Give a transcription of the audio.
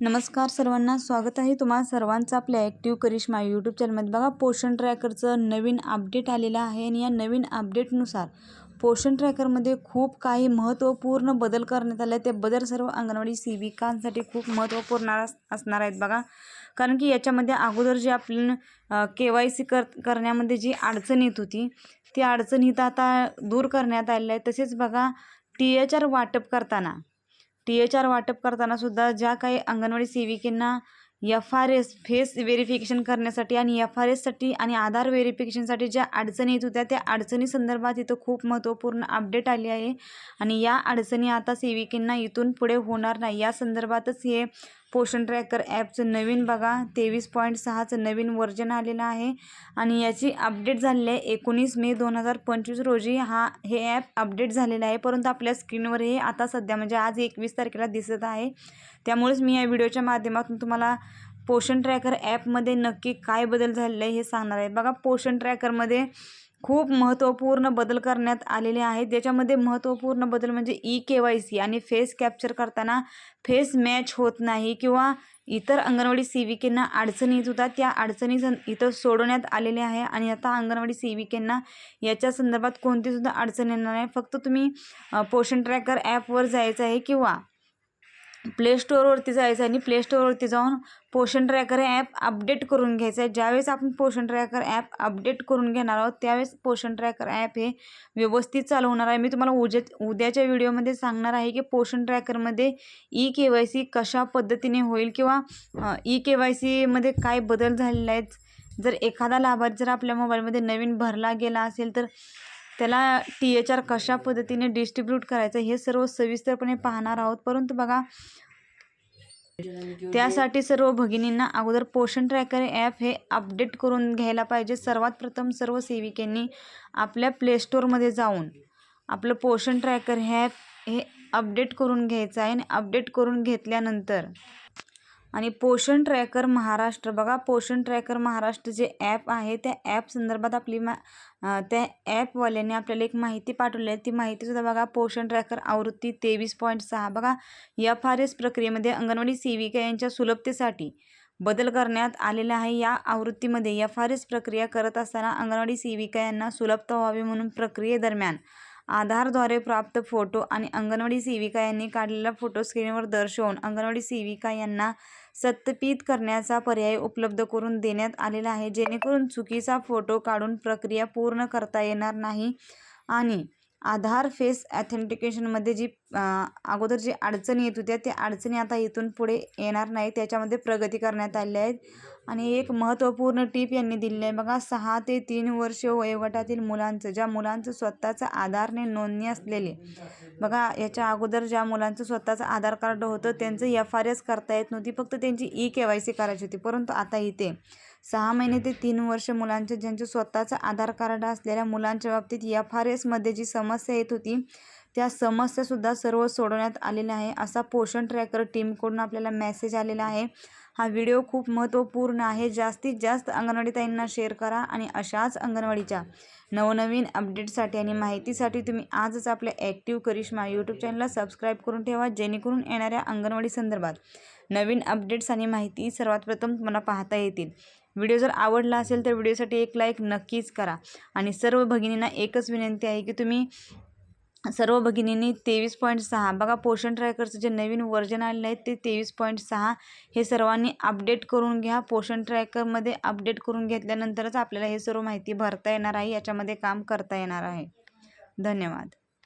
नमस्कार सर्वांना स्वागत आहे तुम्हा सर्वांचं आपल्या ॲक्टिव्ह करिश्मा यूट्यूब चॅनलमध्ये बघा पोषण ट्रॅकरचं नवीन अपडेट आलेलं आहे आणि या नवीन अपडेटनुसार पोषण ट्रॅकरमध्ये खूप काही महत्त्वपूर्ण बदल करण्यात आले ते बदल सर्व अंगणवाडी सेविकांसाठी खूप महत्त्वपूर्ण असणार आहेत बघा. कारण की याच्यामध्ये अगोदर जे आपण के वाय सी कर करण्यामध्ये जी अडचण येत होती ती अडचण ही तर आता दूर करण्यात आलेली आहे. तसेच बघा टी एच आर वाटप करताना टी एच आर वाटप करताना सुद्धा ज्या काही anganwadi सेविकेंना F R S face verification करण्यासाठी आणि एफ आर एससाठी आणि आधार व्हेरिफिकेशनसाठी ज्या अडचणी येत होत्या त्या अडचणी संदर्भात इथं खूप महत्त्वपूर्ण अपडेट आली आहे. आणि या अडचणी आता सेविकेंना इथून पुढे होणार नाही. या संदर्भातच हे पोषण ट्रॅकर ॲपचं नवीन बघा. तेवीस पॉईंट सहाचं नवीन वर्जन आलेलं आहे. आणि याची अपडेट झालेली आहे. एकोणीस मे दोन हजार पंचवीस रोजी हा हे ॲप अपडेट झालेलं आहे. परंतु आपल्या स्क्रीनवर हे आता सध्या म्हणजे आज एकवीस तारखेला दिसत आहे. त्यामुळेच मी या व्हिडिओच्या माध्यमातून तुम्हाला पोषण ट्रॅकर ॲपमध्ये नक्की काय बदल झालेला आहे हे सांगणार आहे. बघा पोषण ट्रॅकरमध्ये खूप महत्त्वपूर्ण बदल करण्यात आलेले आहेत. ज्याच्यामध्ये महत्त्वपूर्ण बदल म्हणजे ई के वाय सी आणि फेस कॅप्चर करताना फेस मॅच होत नाही किंवा इतर अंगणवाडी सेविकेंना अडचणी येत होता त्या अडचणी इथं सोडवण्यात आलेल्या आहे आणि आता अंगणवाडी सेविकेंना याच्या संदर्भात कोणतीसुद्धा अडचण येणार नाही. फक्त तुम्ही पोषण ट्रॅकर ॲपवर जायचं आहे किंवा प्ले स्टोअरवरती जायचं आहे आणि प्ले स्टोअरवरती जाऊन पोषण ट्रॅकर हे ॲप अपडेट करून घ्यायचं आहे. ज्यावेळेस आपण पोषण ट्रॅकर ॲप अपडेट करून घेणार आहोत त्यावेळेस पोषण ट्रॅकर ॲप हे व्यवस्थित चालू होणार आहे. मी तुम्हाला उद्या उद्याच्या व्हिडिओमध्ये सांगणार आहे की पोषण ट्रॅकरमध्ये ई के वाय सी कशा पद्धतीने होईल किंवा ई के वाय सीमध्ये काय बदल झालेला आहेत. जर एखादा लाभार्थी जर आपल्या मोबाईलमध्ये नवीन भरला गेला असेल तर त्याला टी एच आर कशा पद्धतीने डिस्ट्रीब्यूट करायचं हे सर्व सविस्तरपणे पाहणार आहोत. परंतु बघा त्यासाठी सर्व भगिनींना अगोदर पोषण ट्रॅकर ॲप हे अपडेट करून घ्यायला पाहिजे. सर्वात प्रथम सर्व सेविकेंनी आपल्या प्लेस्टोरमध्ये जाऊन आपलं पोषण ट्रॅकर ॲप हे अपडेट करून घ्यायचं आहे आणि अपडेट करून घेतल्यानंतर आणि पोषण ट्रॅकर महाराष्ट्र. बघा पोषण ट्रॅकर महाराष्ट्र जे ॲप आहे त्या ॲप संदर्भात आपली मा त्या ॲपवाल्याने आपल्याला एक माहिती पाठवली आहे. ती माहितीसुद्धा बघा पोषण ट्रॅकर आवृत्ती तेवीस पॉईंट सहा. बघा एफ आर एस प्रक्रियेमध्ये अंगणवाडी सेविका यांच्या सुलभतेसाठी बदल करण्यात आलेला आहे. या आवृत्तीमध्ये एफ आर एस प्रक्रिया करत असताना अंगणवाडी सेविका यांना सुलभता व्हावी म्हणून प्रक्रियेदरम्यान आधारद्वारे प्राप्त फोटो आणि अंगणवाडी सेविका यांनी काढलेला फोटो स्क्रीनवर दर्शवून अंगणवाडी सेविका यांना सत्यापित करण्याचा पर्याय उपलब्ध करून देण्यात आलेला आहे. जेणेकरून चुकीचा फोटो काढून प्रक्रिया पूर्ण करता येणार नाही आणि आधार फेस ॲथेंटिकेशनमध्ये जी अगोदर जी अडचणी येत होत्या त्या अडचणी आता इथून पुढे येणार नाही त्याच्यामध्ये प्रगती करण्यात आली आहेत आणि एक महत्त्वपूर्ण टीप यांनी दिलेली आहे. बघा सहा ते तीन वर्ष वयोगटातील मुलांचं ज्या मुलांचं स्वतःचं आधारने नोंदणी असलेले बघा याच्या अगोदर ज्या मुलांचं स्वतःचं आधार कार्ड होतं त्यांचं एफ आर एस करता येत नव्हती फक्त त्यांची ई के वाय सी करायची होती. परंतु आता इथे सहा महिने ते तीन वर्ष मुलांचे ज्यांचे स्वतःचं आधार कार्ड असलेल्या मुलांच्या बाबतीत एफ आर एसमध्ये जी समस्या येत होती त्या समस्यासुद्धा सर्व सोडवण्यात आलेल्या आहे. असा पोषण ट्रॅकर टीमकडून आपल्याला मेसेज आलेला आहे. हा व्हिडिओ खूप महत्त्वपूर्ण आहे. जास्तीत जास्त अंगणवाडी ताईंना शेअर करा आणि अशाच अंगणवाडीच्या नवनवीन अपडेटसाठी आणि माहितीसाठी तुम्ही आजच आपल्या ॲक्टिव्ह करिश्मा यूट्यूब चॅनलला सबस्क्राईब करून ठेवा. जेणेकरून येणाऱ्या अंगणवाडी संदर्भात नवीन अपडेट्स आणि माहिती सर्वात प्रथम तुम्हाला पाहता येतील. व्हिडिओ जर आवडला असेल तर व्हिडिओसाठी एक लाईक नक्कीच करा. आणि सर्व भगिनींना एकच विनंती आहे की तुम्ही सर्व भगिनींनी तेवीस पॉईंट सहा. बघा पोषण ट्रॅकरचं जे नवीन वर्जन आलेलं आहे ते तेवीस पॉईंट सहा हे सर्वांनी अपडेट करून घ्या. पोषण ट्रॅकरमध्ये अपडेट करून घेतल्यानंतरच आपल्याला हे सर्व माहिती भरता येणार आहे याच्यामध्ये काम करता येणार आहे. धन्यवाद.